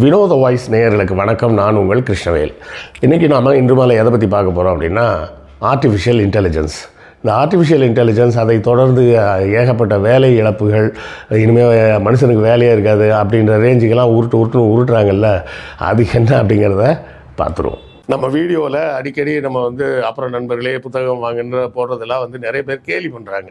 வினோத வாய்ஸ் நேயர்களுக்கு வணக்கம். நான் உங்கள் கிருஷ்ணவேல். இன்றைக்கி நாம் இன்று மாலை எதை பற்றி பார்க்க போகிறோம் அப்படின்னா ஆர்டிஃபிஷியல் இன்டெலிஜென்ஸ் இந்த ஆர்டிஃபிஷியல் இன்டெலிஜென்ஸ் அதை தொடர்ந்து ஏகப்பட்ட வேலை இழப்புகள் இனிமேல் மனுஷனுக்கு வேலையே இருக்காது அப்படின்ற ரேஞ்சுக்கெல்லாம் உருட்டு உருட்டுன்னு உருட்டுறாங்கல்ல அது என்ன அப்படிங்கிறத பார்த்துருவோம். நம்ம வீடியோவில் அடிக்கடி நம்ம வந்து அப்புறம் நண்பர்களே புத்தகம் வாங்குன்ற போடுறதெல்லாம் வந்து நிறைய பேர் கேலி பண்ணுறாங்க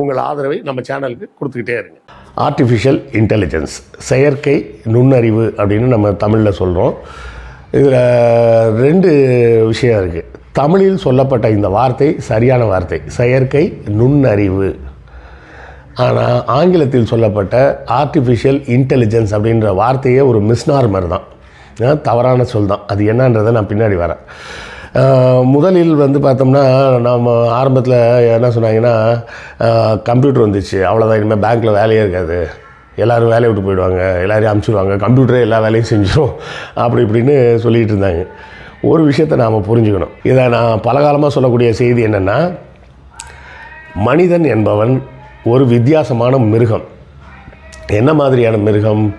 உங்கள் ஆதரவை நம்ம சேனலுக்கு கொடுத்துக்கிட்டே இருங்க. ஆர்டிஃபிஷியல் இன்டெலிஜென்ஸ் செயற்கை நுண்ணறிவு அப்படின்னு நம்ம தமிழில் சொல்கிறோம் இதில் ரெண்டு விஷயம் இருக்குது தமிழில் சொல்லப்பட்ட இந்த வார்த்தை சரியான வார்த்தை செயற்கை நுண்ணறிவு. ஆனால் ஆங்கிலத்தில் சொல்லப்பட்ட ஆர்டிஃபிஷியல் இன்டெலிஜென்ஸ் அப்படின்ற வார்த்தையே ஒரு மிஸ்னார்மர் தான். தவறான சொல் தான். அது என்னன்றதை நான் பின்னாடி வரேன். முதலில் வந்து பார்த்தோம்னா நம்ம ஆரம்பத்தில் என்ன சொன்னாங்கன்னா கம்ப்யூட்டர் வந்துச்சு. அவ்வளோதான் இனிமேல் பேங்க்கில் வேலையே இருக்காது. எல்லோரும் வேலையை விட்டு போயிடுவாங்க. எல்லோரையும் அமுச்சிடுவாங்க கம்ப்யூட்டரே எல்லா வேலையும் செஞ்சிடும் அப்படி இப்படின்னு சொல்லிகிட்டு இருந்தாங்க. ஒரு விஷயத்தை நாம் புரிஞ்சுக்கணும். இதை நான் பலகாலமாக சொல்லக்கூடிய செய்தி என்னென்னா மனிதன் என்பவன் ஒரு வித்தியாசமான மிருகம். என்ன மாதிரியான மிருகம்?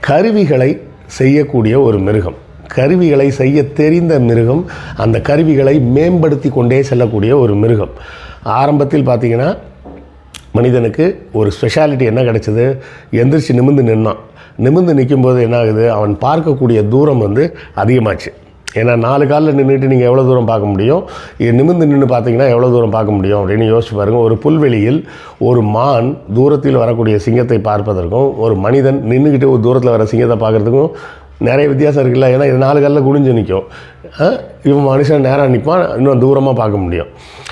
கருவிகளை செய்யக்கூடிய ஒரு மிருகம். கருவிகளை செய்ய தெரிந்த மிருகம் அந்த கருவிகளை மேம்படுத்தி கொண்டே செல்லக்கூடிய ஒரு மிருகம். ஆரம்பத்தில் பார்த்தீங்கன்னா மனிதனுக்கு ஒரு ஸ்பெஷாலிட்டி என்ன கிடைச்சது? எந்திரிச்சு நிமிர்ந்து நின்னான். நிமிர்ந்து நிற்கும்போது என்ன ஆகுது அவன் பார்க்கக்கூடிய தூரம் வந்து அதிகமாச்சு. ஏன்னா நாலு காலில் நின்றுட்டு நீங்கள் எவ்வளோ தூரம் பார்க்க முடியும்? இது நிமிர்ந்து நின்று பார்த்தீங்கன்னா எவ்வளோ தூரம் பார்க்க முடியும்? அப்படின்னு யோசிச்சு பாருங்கள் ஒரு புல்வெளியில் ஒரு மான் தூரத்தில் வரக்கூடிய சிங்கத்தை பார்ப்பதற்கும் ஒரு மனிதன் நின்றுக்கிட்டு ஒரு தூரத்தில் வர சிங்கத்தை பார்க்குறதுக்கும் நிறைய வித்தியாசம் இருக்குல்ல. ஏன்னா இது நாலு காலில் குனிஞ்சு நிற்கும் இவன் மனுஷன் நேராக நிற்பான் இன்னும் தூரமாக பார்க்க முடியும்.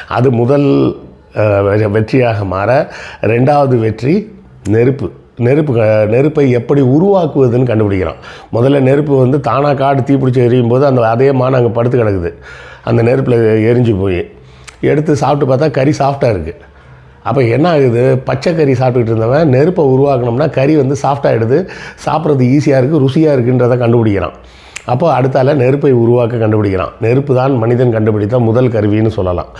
அது முதல் வெற்றியாக மாற ரெண்டாவது வெற்றி நெருப்பு. நெருப்பு க- நெருப்பை எப்படி உருவாக்குவதுன்னு கண்டுபிடிக்கிறான். முதல்ல நெருப்பு வந்து தானாக காடு தீப்பிடிச்சி எரியும் போது அந்த அதே மான் அங்கே படுத்து கிடக்குது. அந்த நெருப்பில் எரிஞ்சு போய். எடுத்து சாப்பிட்டு பார்த்தா கறி சாஃப்டாக இருக்குது அப்போ என்ன ஆகுது? பச்சை கறி இருந்தவன் நெருப்பை உருவாக்கணும்னா கறி வந்து சாஃப்டாகிடுது சாப்பிட்றது ஈஸியாக இருக்குது ருசியாக இருக்குன்றதை கண்டுபிடிக்கிறான். அப்போ அடுத்தால நெருப்பை உருவாக்க கண்டுபிடிக்கிறான். நெருப்பு தான் மனிதன் கண்டுபிடித்த முதல் கருவின்னு சொல்லலாம்.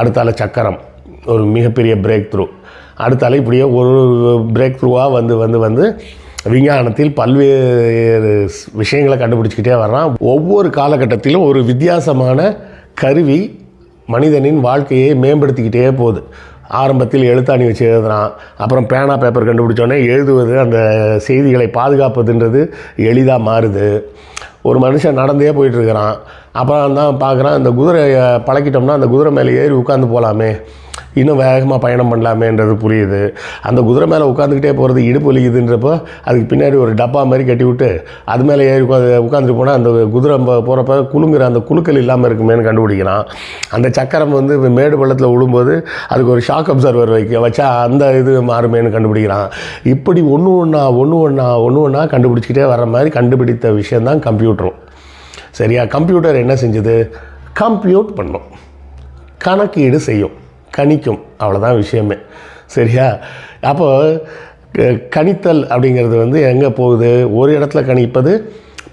அடுத்தால சக்கரம் ஒரு மிகப்பெரிய பிரேக் த்ரூ அடுத்தால இப்படியே ஒரு பிரேக் த்ரூவாக வந்து வந்து வந்து விஞ்ஞானத்தில் பல்வேறு விஷயங்களை கண்டுபிடிச்சிக்கிட்டே வர்றான். ஒவ்வொரு காலகட்டத்திலும் ஒரு வித்தியாசமான கருவி மனிதனின் வாழ்க்கையை மேம்படுத்திக்கிட்டே போகுது. ஆரம்பத்தில் எழுத்தாணி வச்சு எழுதுறான். அப்புறம் பேனா பேப்பர் கண்டுபிடிச்சோடனே எழுதுவது அந்த செய்திகளை பாதுகாப்பதுன்றது எளிதாக மாறுது. ஒரு மனுஷன் நடந்தே போயிட்டுருக்கிறான். அப்புறம் தான் பார்க்குறான் அந்த குதிரையை பழக்கிட்டோம்னா அந்த குதிரை மேலே ஏறி உட்காந்து போகலாமே இன்னும் வேகமாக பயணம் பண்ணலாமேன்றது புரியுது. அந்த குதிரை மேலே உட்காந்துக்கிட்டே போகிறது இடுப்பு வலிக்குதுன்றப்போ அதுக்கு பின்னாடி ஒரு டப்பா மாதிரி கட்டி விட்டு அது மேலே ஏறி உட்காந்து உட்காந்துட்டு போனால் அந்த குதிரை போகிறப்ப குலுங்குற அந்த குழுக்கள் இல்லாமல் இருக்குமேன்னு கண்டுபிடிக்கிறான் அந்த சக்கரம் வந்து மேடு பள்ளத்தில் விழும்போது அதுக்கு ஒரு ஷாக் அப்சர்வர் வைக்க வச்சா அந்த இது மாறுமேன்னு கண்டுபிடிக்கிறான் இப்படி ஒன்று ஒன்றா ஒன்று ஒன்றா ஒன்று ஒன்றா கண்டுபிடிச்சிக்கிட்டே வர மாதிரி கண்டுபிடித்த விஷயந்தான் கம்ப்யூட்டரும் சரியா? கம்ப்யூட்டர் என்ன செஞ்சது? கம்ப்யூட் பண்ணும். கணக்கீடு செய்யும். கணிக்கும். அவ்வளோதான் விஷயமே. சரியா? அப்போது க- கணித்தல் அப்படிங்கிறது வந்து எங்கே போகுது? ஒரு இடத்துல கணிப்பது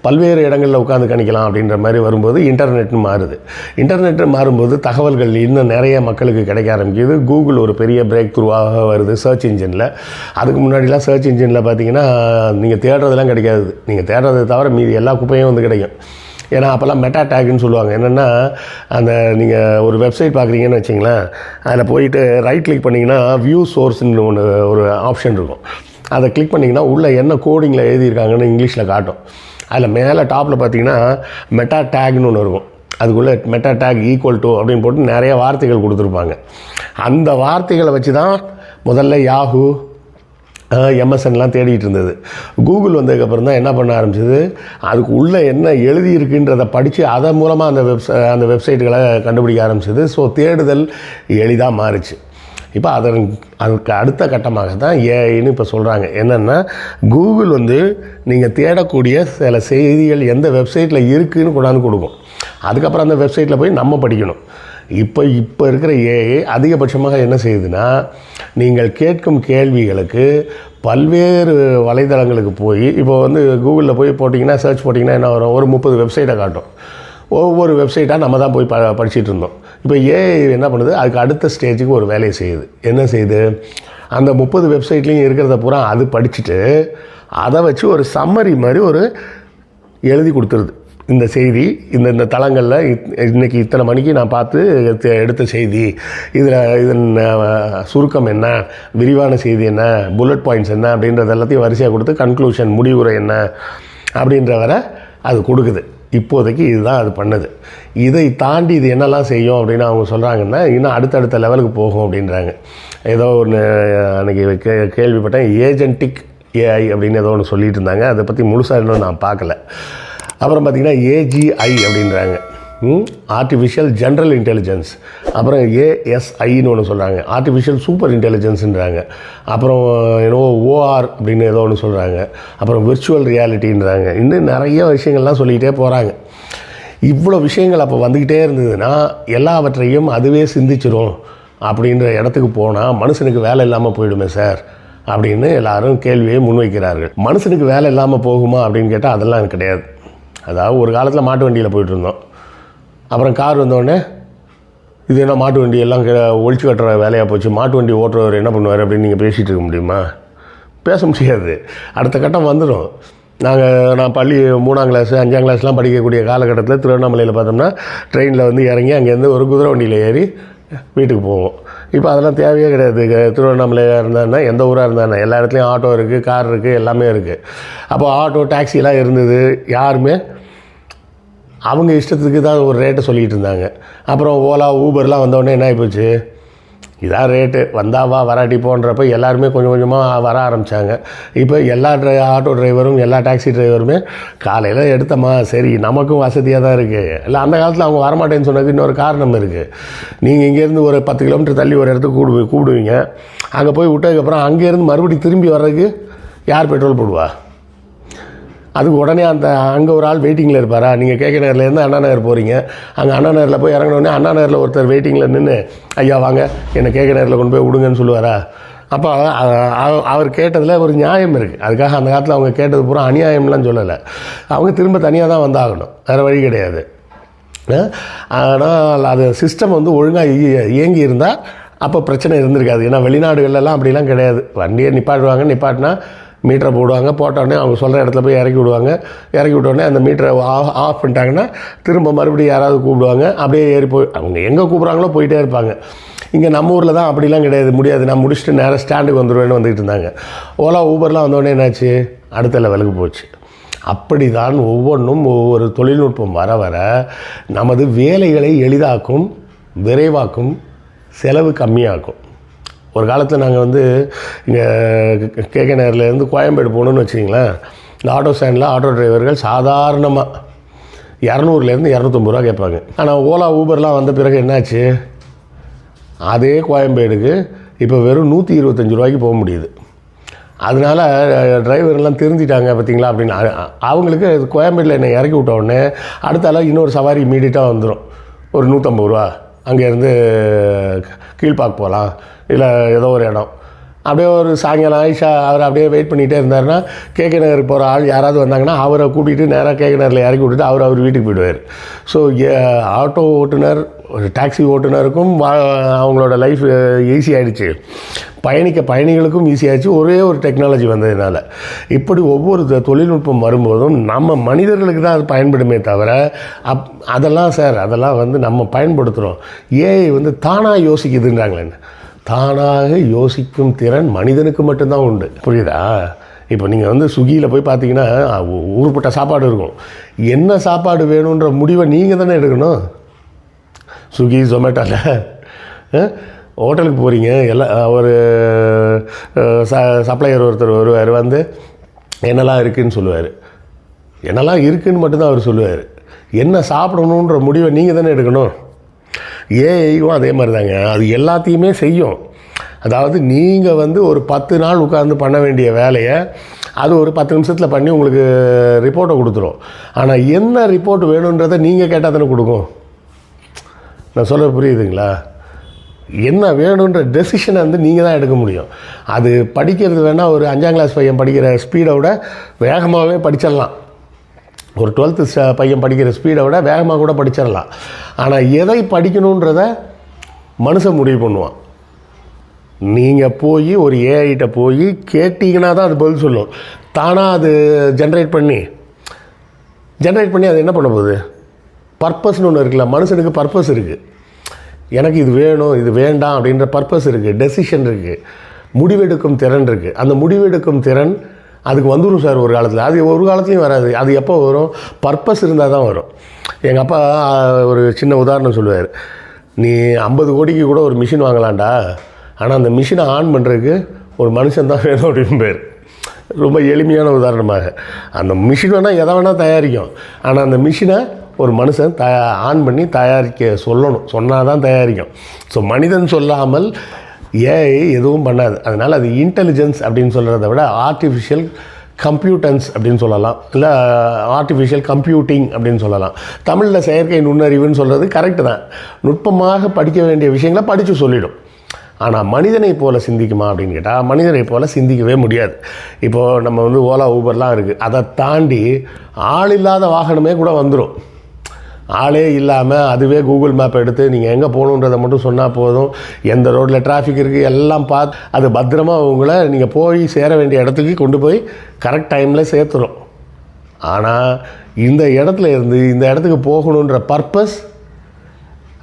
பல்வேறு இடங்களில் உட்காந்து கணிக்கலாம் அப்படின்ற மாதிரி வரும்போது இன்டர்நெட்னு மாறுது. இன்டர்நெட் மாறும்போது தகவல்கள் இன்னும் நிறைய மக்களுக்கு கிடைக்க ஆரம்பிக்குது. கூகுள் ஒரு பெரிய பிரேக் த்ரூவாக வருது சர்ச் இன்ஜினில் அதுக்கு முன்னாடிலாம் சர்ச் இன்ஜினில் பார்த்தீங்கன்னா நீங்கள் தேடுறதெல்லாம் கிடைக்காது. நீங்கள் தேடுறதை தவிர மீதி எல்லா குப்பையும் வந்து கிடைக்கும். ஏன்னா அப்போல்லாம் மெட்டா டேக்னு சொல்லுவாங்க. என்னென்னா அந்த நீங்கள் ஒரு வெப்சைட் பார்க்குறீங்கன்னு வச்சிங்களேன் அதில் போயிட்டு ரைட் கிளிக் பண்ணிங்கன்னா வியூ சோர்ஸ்னு ஒன்று ஒரு ஆப்ஷன் இருக்கும். அதை கிளிக் பண்ணிங்கன்னா உள்ளே என்ன கோடிங்கில் எழுதியிருக்காங்கன்னு இங்கிலீஷில் காட்டும். அதில் மேலே டாப்பில் பார்த்தீங்கன்னா மெட்டா டேக்னு ஒன்று இருக்கும். அதுக்குள்ளே மெட்டா டேக் ஈக்குவல் டு அப்படின்னு போட்டு நிறைய வார்த்தைகள் கொடுத்துருப்பாங்க. அந்த வார்த்தைகளை வச்சு தான் முதல்ல யாஹூ எம்எஸ்என்லாம் தேடிட்டு இருந்தது கூகுள் வந்ததுக்கப்புறம் தான் என்ன பண்ண ஆரம்பிச்சது? அதுக்கு உள்ளே என்ன எழுதியிருக்குன்றதை படித்து அதன் மூலமாக அந்த வெப்சை அந்த வெப்சைட்டுகளை கண்டுபிடிக்க ஆரம்பிச்சது. ஸோ தேடுதல் எளிதாக மாறுச்சு. இப்போ அதன் அதுக்கு அடுத்த கட்டமாக தான் ஏஐன்னு இப்போ சொல்கிறாங்க என்னென்னா கூகுள் வந்து நீங்கள் தேடக்கூடிய சில செய்திகள் எந்த வெப்சைட்டில் இருக்குதுன்னு கொண்டாந்து கொடுக்கும். அதுக்கப்புறம் அந்த வெப்சைட்டில் போய் நம்ம படிக்கணும். இப்போ இப்போ இருக்கிற ஏஐ அதிகபட்சமாக என்ன செய்யுதுன்னா நீங்கள் கேட்கும் கேள்விகளுக்கு பல்வேறு வலைதளங்களுக்கு போய் இப்போ வந்து கூகுளில் போய் போட்டிங்கன்னா சர்ச் போட்டிங்கன்னா என்ன வரும்? ஒரு முப்பது வெப்சைட்டை காட்டும். ஒவ்வொரு வெப்சைட்டாக நம்ம தான் போய் ப படிச்சுட்டு இருந்தோம். இப்போ ஏஐ என்ன பண்ணுது? அதுக்கு அடுத்த ஸ்டேஜுக்கு ஒரு வேலையை செய்யுது. என்ன செய்யுது? அந்த முப்பது வெப்சைட்லேயும் இருக்கிறத பூரா அது படிச்சுட்டு அதை வச்சு ஒரு சம்மரி மாதிரி ஒரு எழுதி கொடுத்துருது. இந்த செய்தி இந்த இந்த தளங்களில் இன்றைக்கி இத்தனை மணிக்கு நான் பார்த்து எடுத்த- செய்தி. இதில் இதன் சுருக்கம் என்ன? விரிவான செய்தி என்ன? புல்லட் பாயிண்ட்ஸ் என்ன? அப்படின்றது எல்லாத்தையும் வரிசையாக கொடுத்து கன்க்ளூஷன் முடிவுரை என்ன? அப்படின்ற வரை அது கொடுக்குது. இப்போதைக்கு இதுதான் அது பண்ணுது. இதை தாண்டி இது என்னெல்லாம் செய்யும் அப்படின்னு அவங்க சொல்கிறாங்கன்னா இன்னும் அடுத்தடுத்த லெவலுக்கு போகும் அப்படின்றாங்க. ஏதோ ஒன்று அன்றைக்கி கே கேள்விப்பட்டேன் ஏஜென்டிக் ஏஐ அப்படின்னு ஏதோ ஒன்று சொல்லிட்டு இருந்தாங்க. அதை பற்றி முழுசாக இன்னும் நான் பார்க்கல. அப்புறம் பார்த்திங்கன்னா ஏஜிஐ அப்படின்றாங்க. ஆர்டிஃபிஷியல் ஜென்ரல் இன்டெலிஜென்ஸ் அப்புறம் ஏஎஸ்ஐன்னு ஒன்று சொல்கிறாங்க ஆர்டிஃபிஷியல் சூப்பர் இன்டெலிஜென்ஸுன்றாங்க அப்புறம் என்னவோ ஓஆர் அப்படின்னு ஏதோ ஒன்று சொல்கிறாங்க அப்புறம் விர்ச்சுவல் ரியாலிட்டின்றாங்க இன்னும் நிறைய விஷயங்கள்லாம் சொல்லிக்கிட்டே போகிறாங்க இவ்வளோ விஷயங்கள் அப்போ வந்துக்கிட்டே இருந்ததுன்னா எல்லாவற்றையும் அதுவே சிந்திச்சிரும். அப்படின்ற இடத்துக்கு போனால் மனுஷனுக்கு வேலை இல்லாமல் போயிடுமே சார் அப்படின்னு எல்லாரும் கேள்வியை முன்வைக்கிறார்கள். மனுஷனுக்கு வேலை இல்லாமல் போகுமா அப்படின்னு கேட்டால் அதெல்லாம் கிடையாது. அதாவது ஒரு காலத்தில் மாட்டு வண்டியில் போயிட்டுருந்தோம். அப்புறம் கார் வந்தோடனே இது என்ன மாட்டு வண்டி எல்லாம் ஒழிச்சு கட்டுற வேலையாக போச்சு. மாட்டு வண்டி ஓட்டுறவர் என்ன பண்ணுவார் அப்படின்னு நீங்கள் பேசிகிட்டு இருக்க முடியுமா? பேச முடியாது. அடுத்த கட்டம் வந்துடும் நாங்கள் நான் பள்ளி மூணாம் கிளாஸ் அஞ்சாம் கிளாஸ்லாம் படிக்கக்கூடிய காலகட்டத்தில் திருவண்ணாமலையில் பார்த்தோம்னா ட்ரெயினில் வந்து இறங்கி அங்கேருந்து ஒரு குதிரை வண்டியில் ஏறி வீட்டுக்கு போவோம். இப்போ அதெல்லாம் தேவையே கிடையாது. திருவண்ணாமலையாக இருந்தாருன்னா எந்த ஊராக இருந்தாருன்னா எல்லா இடத்துலையும் ஆட்டோ இருக்குது கார் இருக்குது எல்லாமே இருக்குது அப்போ ஆட்டோ டாக்ஸிலாம் இருந்தது. யாருமே அவங்க இஷ்டத்துக்கு தான் ஒரு ரேட்டை சொல்லிகிட்டு இருந்தாங்க. அப்புறம் ஓலா ஊபர்லாம் வந்தோடனே என்ன ஆகிப்போச்சு இதான் ரேட்டு வந்தாவா வராட்டி போன்றப்ப எல்லாருமே கொஞ்சம் கொஞ்சமாக வர ஆரம்பித்தாங்க இப்போ எல்லா ட்ரை ஆட்டோ டிரைவரும் எல்லா டாக்ஸி டிரைவருமே காலையில் எடுத்தம்மா சரி நமக்கும் வசதியாக தான் இருக்குது இல்லை அந்த காலத்தில் அவங்க வரமாட்டேன்னு சொன்னதுக்கு இன்னொரு காரணம் இருக்குது நீங்கள் இங்கேருந்து ஒரு பத்து கிலோமீட்டர் தள்ளி ஒரு இடத்துக்கு கூடு கூப்பிடுவீங்க. அங்கே போய் விட்டதுக்கப்புறம் அங்கேருந்து மறுபடியும் திரும்பி வர்றதுக்கு யார் பெட்ரோல் போடுவா? அதுக்கு உடனே அந்த அங்கே ஒரு ஆள் வெயிட்டிங்கில் இருப்பாரா? நீங்கள் கேட்க நேரிலேருந்து அண்ணா நகர் போகிறீங்க அங்கே அண்ணா நகரில் போய் இறங்கினோடனே அண்ணா நகரில் ஒருத்தர் வெயிட்டிங்கில் நின்று ஐயா வாங்க. என்னை கேட்க நேரில் கொண்டு போய் விடுங்கன்னு சொல்லுவாரா? அப்போ அவர் கேட்டதில் ஒரு நியாயம் இருக்குது அதுக்காக அந்த காலத்தில் அவங்க கேட்டது பூரா அநியாயம்லாம் சொல்லலை. அவங்க திரும்ப தனியாக தான் வந்தாகணும். வேறு வழி கிடையாது. ஆனால் அது சிஸ்டம் வந்து ஒழுங்காக இயங்கி இருந்தால் அப்போ பிரச்சனை இருந்திருக்காது. ஏன்னா வெளிநாடுகள்லாம் அப்படிலாம் கிடையாது. வண்டியை நிப்பாட்டுவாங்க நிப்பாட்டினா மீட்டரை போடுவாங்க. போட்டோடனே அவங்க சொல்கிற இடத்துல போய் இறக்கி விடுவாங்க. இறக்கி விட்டோடனே அந்த மீட்டரை ஆஃப் ஆஃப் பண்ணிட்டாங்கன்னா திரும்ப மறுபடியும் யாராவது கூப்பிடுவாங்க. அப்படியே ஏறி போய் அவங்க எங்கே கூப்பிட்றாங்களோ போயிட்டே இருப்பாங்க. இங்கே நம்ம ஊரில் தான் அப்படிலாம் கிடையாது. முடியாது. நான் முடிச்சுட்டு நேராக ஸ்டாண்டுக்கு வந்துடுவேன்னு வந்துக்கிட்டு இருந்தாங்க. ஓலா ஊபர்லாம் வந்தோடனே என்னாச்சு? அடுத்த லெவலுக்கு போச்சு. அப்படிதான் ஒவ்வொன்றும் ஒவ்வொரு தொழில்நுட்பம் வர வர நமது வேலைகளை எளிதாக்கும் விரைவாக்கும் செலவு கம்மியாக்கும். ஒரு காலத்தில் நாங்கள் வந்து இங்கே கேகே நகர்லேருந்து கோயம்பேடு போகணுன்னு வச்சிங்களேன் இந்த ஆட்டோ ஸ்டாண்டில் ஆட்டோ டிரைவர்கள் சாதாரணமாக இரநூறுலேருந்து இரநூத்தம்பது ரூபா கேட்பாங்க. ஆனால் ஓலா ஊபர்லாம் வந்த பிறகு என்னாச்சு? அதே கோயம்பேடுக்கு இப்போ வெறும் நூற்றி இருபத்தஞ்சி ரூபாய்க்கு போக முடியுது. அதனால டிரைவர்லாம் தெரிஞ்சிட்டாங்க பார்த்தீங்களா அப்படின்னு. அவங்களுக்கு அது கோயம்பேட்டில் என்னை இறக்கி விட்ட உடனே அடுத்தால இன்னொரு சவாரி இம்மீடியட்டாக வந்துடும் ஒரு நூற்றம்பது ரூபா. அங்கேருந்து கீழ்பாக் போகலாம். இல்லை ஏதோ ஒரு இடம். அப்படியே ஒரு சாயங்காலம் ஆயிஷா அவர் அப்படியே வெயிட் பண்ணிகிட்டே இருந்தாருன்னா கேகே நகருக்கு போகிற ஆள் யாராவது வந்தாங்கன்னா அவரை கூட்டிகிட்டு நேராக கேகே நகரில் இறக்கி விட்டுட்டு அவர் அவர் வீட்டுக்கு போயிடுவார். ஸோ ஆட்டோ ஓட்டுநர் ஒரு டாக்ஸி ஓட்டுநருக்கும் வா- அவங்களோட லைஃப் ஈஸி ஆகிடுச்சு பயணிக்க பயணிகளுக்கும் ஈஸியாகிடுச்சு ஒரே ஒரு டெக்னாலஜி வந்ததுனால. இப்படி ஒவ்வொரு தொழில்நுட்பம் வரும்போதும் நம்ம மனிதர்களுக்கு தான் அது பயன்படுமே தவிர அப் அதெல்லாம் சார் அதெல்லாம் வந்து நம்ம பயன்படுத்துகிறோம் ஏஐ வந்து தானாக யோசிக்குதுன்றாங்களேன்னு தானாக யோசிக்கும் திறன் மனிதனுக்கு மட்டும்தான் உண்டு. புரியுதா? இப்போ நீங்கள் வந்து ஸ்விக்கியில் போய் பார்த்தீங்கன்னா ஊருப்பட்ட சாப்பாடு இருக்கும். என்ன சாப்பாடு வேணுன்ற முடிவை நீங்கள் தானே எடுக்கணும்? ஸ்விக்கி ஜொமேட்டோவில் ஹோட்டலுக்கு போகிறீங்க எல்லாம் ஒரு சப்ளையர் ஒருத்தர் வருவார் வந்து என்னெல்லாம் இருக்குதுன்னு சொல்லுவார். என்னெல்லாம் இருக்குதுன்னு மட்டும்தான் அவர் சொல்லுவார். என்ன சாப்பிடணுன்ற முடிவை நீங்கள் தானே எடுக்கணும்? ஏஐயும் அதே மாதிரி தாங்க அது எல்லாத்தையுமே செய்யும். அதாவது நீங்கள் வந்து ஒரு பத்து நாள் உட்காந்து பண்ண வேண்டிய வேலையை அது ஒரு பத்து நிமிஷத்தில் பண்ணி உங்களுக்கு ரிப்போர்ட்டை கொடுத்துரும். ஆனால் என்ன ரிப்போர்ட் வேணுன்றதை நீங்கள் கேட்டால் தானே கொடுக்கும். நான் சொல்ல புரியுதுங்களா? என்ன வேணுன்ற டெசிஷனை வந்து நீங்கள் தான் எடுக்க முடியும். அது படிக்கிறது வேணால் ஒரு அஞ்சாம் கிளாஸ் பையன் படிக்கிற ஸ்பீடை விட வேகமாகவே படிச்சிடலாம். ஒரு டுவெல்த்து பையன் படிக்கிற ஸ்பீடை விட வேகமாக கூட படிச்சிடலாம். ஆனால் எதை படிக்கணுன்றத மனுஷன் முடிவு பண்ணுவான். நீங்கள் போய் ஒரு ஏஐட்ட போய் கேட்டிங்கன்னா தான் அது பதில் சொல்லும். தானாக அது ஜென்ரேட் பண்ணி ஜென்ரேட் பண்ணி அது என்ன பண்ண போகுது? பர்பஸ்னு ஒன்று இருக்குல்ல மனுஷனுக்கு பர்பஸ் இருக்குது எனக்கு இது வேணும் இது வேண்டாம் அப்படின்ற பர்பஸ் இருக்குது டெசிஷன் இருக்குது முடிவெடுக்கும் திறன் இருக்குது அந்த முடிவெடுக்கும் திறன் அதுக்கு வந்துடும் சார் ஒரு காலத்தில். அது ஒரு காலத்துலையும் வராது. அது எப்போ வரும்? பர்பஸ் இருந்தால் தான் வரும். எங்கள் அப்பா ஒரு சின்ன உதாரணம் சொல்லுவார். நீ ஐம்பது கோடிக்கு கூட ஒரு மிஷின் வாங்கலாம்டா. ஆனால் அந்த மிஷினை ஆன் பண்ணுறதுக்கு ஒரு மனுஷன் தான் வேணும் அப்படின்னு பேர். ரொம்ப எளிமையான உதாரணமாக. அந்த மிஷின் வேணால் எதை வேணால் தயாரிக்கும். ஆனால் அந்த மிஷினை ஒரு மனுஷன் த ஆன் பண்ணி தயாரிக்க சொல்லணும். சொன்னால் தான் தயாரிக்கும். ஸோ மனிதன் சொல்லாமல் ஏஐ எதுவும் பண்ணாது. அதனால் அது இன்டெலிஜென்ஸ் அப்படின்னு சொல்கிறத விட ஆர்டிஃபிஷியல் கம்ப்யூட்டன்ஸ் அப்படின்னு சொல்லலாம். இல்லை ஆர்டிஃபிஷியல் கம்ப்யூட்டிங் அப்படின்னு சொல்லலாம். தமிழில் செயற்கை நுண்ணறிவுன்னு சொல்கிறது கரெக்டு தான். நுட்பமாக படிக்க வேண்டிய விஷயங்களை படித்து சொல்லிடும். ஆனால் மனிதனை போல் சிந்திக்குமா அப்படின்னு கேட்டால் மனிதனை போல் சிந்திக்கவே முடியாது. இப்போது நம்ம வந்து ஓலா ஊபர்லாம் இருக்குது அதை தாண்டி ஆள் இல்லாத வாகனமே கூட வந்துடும் ஆளே இல்லாமல் அதுவே கூகுள் மேப் எடுத்து நீங்கள் எங்கே போகணுன்றதை மட்டும் சொன்னால் போதும். எந்த ரோட்டில் டிராஃபிக் இருக்குது எல்லாம் பார்த்து அது பத்திரமா உங்களை நீங்கள் போய் சேர வேண்டிய இடத்துக்கு கொண்டு போய் கரெக்ட் டைமில் சேர்த்துரும். ஆனால் இந்த இடத்துல இருந்து இந்த இடத்துக்கு போகணுன்ற பர்பஸ்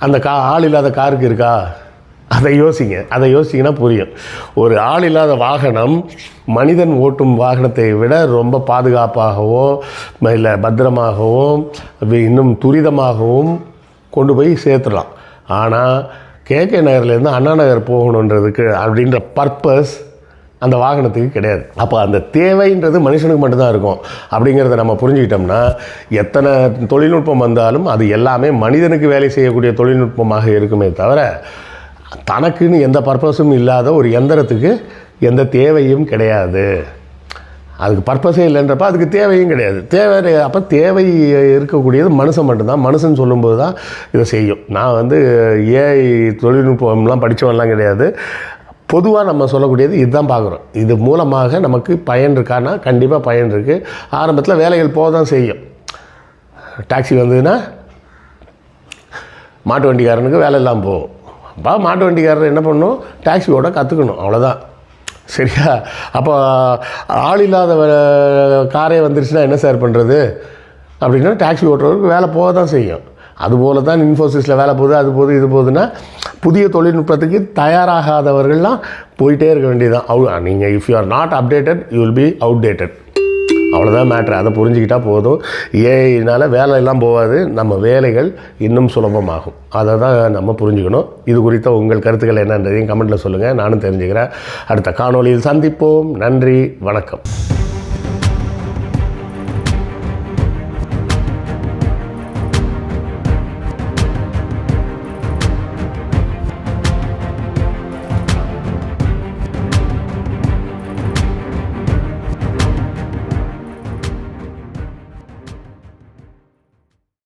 அந்த கா ஆள் இல்லாத காருக்கு இருக்கா? அதை யோசிங்க. அதை யோசிங்கன்னா புரியும். ஒரு ஆள் இல்லாத வாகனம் மனிதன் ஓட்டும் வாகனத்தை விட ரொம்ப பாதுகாப்பாகவோ இல்லை பத்திரமாகவும் இன்னும் துரிதமாகவும் கொண்டு போய் சேர்த்துடலாம். ஆனால் கேகே நகர்லேருந்து அண்ணா நகர் போகணுன்றதுக்கு அப்படின்ற பர்பஸ் அந்த வாகனத்துக்கு கிடையாது. அப்போ அந்த தேவைன்றது மனுஷனுக்கு மட்டும்தான் இருக்கும். அப்படிங்கிறத நம்ம புரிஞ்சுக்கிட்டோம்னா எத்தனை தொழில்நுட்பம் வந்தாலும் அது எல்லாமே மனிதனுக்கு வேலை செய்யக்கூடிய தொழில்நுட்பமாக இருக்குமே தவிர தனக்குன்னு எந்த பர்பஸும் இல்லாத ஒரு எந்திரத்துக்கு எந்த தேவையும் கிடையாது. அதுக்கு பர்பஸே இல்லைன்றப்ப அதுக்கு தேவையும் கிடையாது. தேவை அப்போ தேவை இருக்கக்கூடியது மனுஷன் மட்டும்தான். மனுஷன் சொல்லும்போது தான் இதை செய்யும். நான் வந்து ஏஐ தொழில்நுட்பம்லாம் படித்தவன்லாம் கிடையாது. பொதுவாக நம்ம சொல்லக்கூடியது இதுதான் பார்க்குறோம். இது மூலமாக நமக்கு பயன் இருக்கான்னா கண்டிப்பாக பயன் இருக்குது ஆரம்பத்தில் வேலைகள் போக தான் செய்யும். டாக்ஸி வந்ததுன்னா மாட்டு வண்டிக்காரனுக்கு வேலை இல்லாமல் போகும். அப்போ மாட்டு வண்டிக்காரர் என்ன பண்ணணும் டாக்ஸி ஓட கற்றுக்கணும் அவ்வளோதான் சரியா? அப்போ ஆள் இல்லாத காரே வந்துருச்சுன்னா என்ன சார் பண்ணுறது அப்படின்னா டாக்ஸி ஓட்டுறவருக்கு வேலை போக தான் செய்யும். அதுபோல தான் இன்ஃபோசிஸில் வேலை போகுது அது போகுது இது போகுதுன்னா புதிய தொழில்நுட்பத்துக்கு தயாராகாதவர்கள்லாம் போயிட்டே இருக்க வேண்டியதுதான். அவு நீங்கள் if you are not updated you will be outdated அவ்வளோதான் மேட்ரு அதை புரிஞ்சுக்கிட்டால் போதும். ஏஐனால் வேலையெல்லாம் போகாது. நம்ம வேலைகள் இன்னும் சுலபமாகும். அதை தான் நம்ம புரிஞ்சுக்கணும். இது குறித்த உங்கள் கருத்துக்கள் என்னன்றதையும் கமெண்ட்டில் சொல்லுங்கள் நானும் தெரிஞ்சுக்கிறேன். அடுத்த காணொளியில் சந்திப்போம். நன்றி. வணக்கம்.